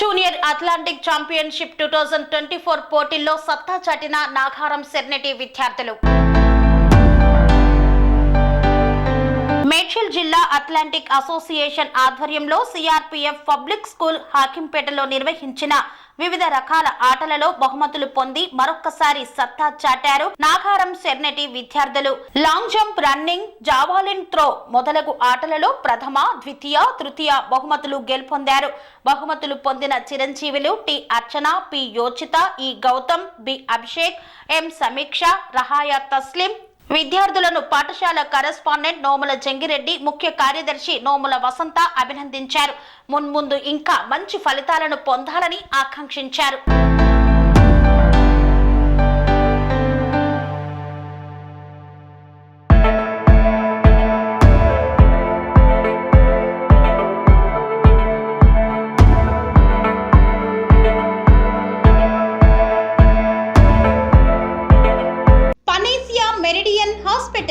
Junior athletic championship two thousand twenty four పోటీల్లో సత్తా చాటిన నాగారం సెర్నెటి విద్యార్థులు. మేడ్చల్ జిల్లా అట్లాంటిక్ అసోసియేషన్ ఆధ్వర్యంలో సిఆర్పిఎఫ్ పబ్లిక్ స్కూల్ హాకింపేటలో నిర్వహించిన వివిధ రకాల ఆటలలో బహుమతులు పొంది మరొక్కసారి సత్తా చాటారు నాగారం సెర్నటి విద్యార్థులు. Long jump running javelin throw మొదలగు ఆటలలో ప్రథమ ద్వితీయ తృతీయ బహుమతులు గెలుపొందారు. బహుమతులు పొందిన చిరంజీవులు టి అర్చన పి యోచిత ఈ గౌతమ్ బి అభిషేక్ ఎం సమీక్ష రహాయ తస్లిం విద్యార్థులను పాఠశాల కరెస్పాండెంట్ నోముల జంగిరెడ్డి ముఖ్య కార్యదర్శి నోముల వసంత అభినందించారు. మున్ముందు ఇంకా మంచి ఫలితాలను పొందాలని ఆకాంక్షించారు.